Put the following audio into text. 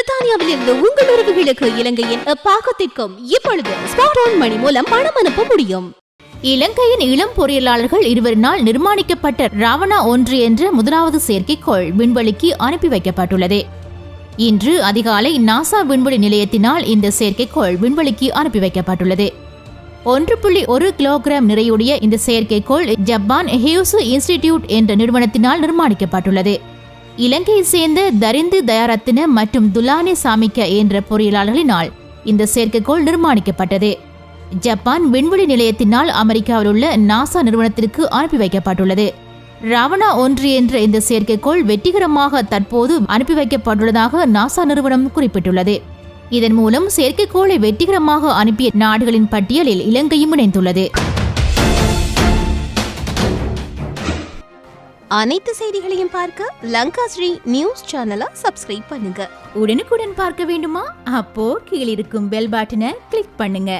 பிரித்தானியாவில் இருந்து உங்கள் உறவுகளுக்கு இலங்கையின் பாகத்திற்கும் இப்பொழுது ஸ்மார்ட் ஆன் மணி மூலம் பணம் அனுப்ப முடியும். இலங்கையின் இளம் பொறியியலாளர்கள் இருவரினால் நிர்மாணிக்கப்பட்ட ராவணா ஒன்று என்ற முதலாவது செயற்கைக்கோள் விண்வெளிக்கு அனுப்பி வைக்கப்பட்டுள்ளது. இன்று அதிகாலை நாசா விண்வெளி நிலையத்தினால் இந்த செயற்கைக்கோள் விண்வெளிக்கு அனுப்பி வைக்கப்பட்டுள்ளது. ஒன்று புள்ளி ஒரு கிலோகிராம் நிறையுடைய இந்த செயற்கைக்கோள் ஜப்பான் ஹியூசு இன்ஸ்டிடியூட் என்ற நிறுவனத்தினால் நிர்மாணிக்கப்பட்டுள்ளது. இலங்கையைச் சேர்ந்த தரிந்து தயாரத்தின மற்றும் துலானி சாமிக்க என்ற பொறியியலாளர்களினால் இந்த செயற்கைக்கோள் நிர்மாணிக்கப்பட்டது. ஜப்பான் விண்வெளி நிலையத்தினால் அமெரிக்காவில் உள்ள நாசா நிறுவனத்திற்கு அனுப்பி வைக்கப்பட்டுள்ளது. ராவணா ஒன்று என்ற இந்த செயற்கைக்கோள் வெற்றிகரமாக தற்போது அனுப்பி வைக்கப்பட்டுள்ளதாக நாசா நிறுவனம் குறிப்பிட்டுள்ளது. இதன் மூலம் செயற்கைக்கோளை வெற்றிகரமாக அனுப்பிய நாடுகளின் பட்டியலில் இலங்கையும் இணைந்துள்ளது. அனைத்து செய்திகளையும் பார்க்க லங்கா ஸ்ரீ நியூஸ் சேனலை சப்ஸ்கிரைப் பண்ணுங்க. உடனுக்குடன் பார்க்க வேண்டுமா? அப்போ கீழிருக்கும் பெல் பட்டனை கிளிக் பண்ணுங்க.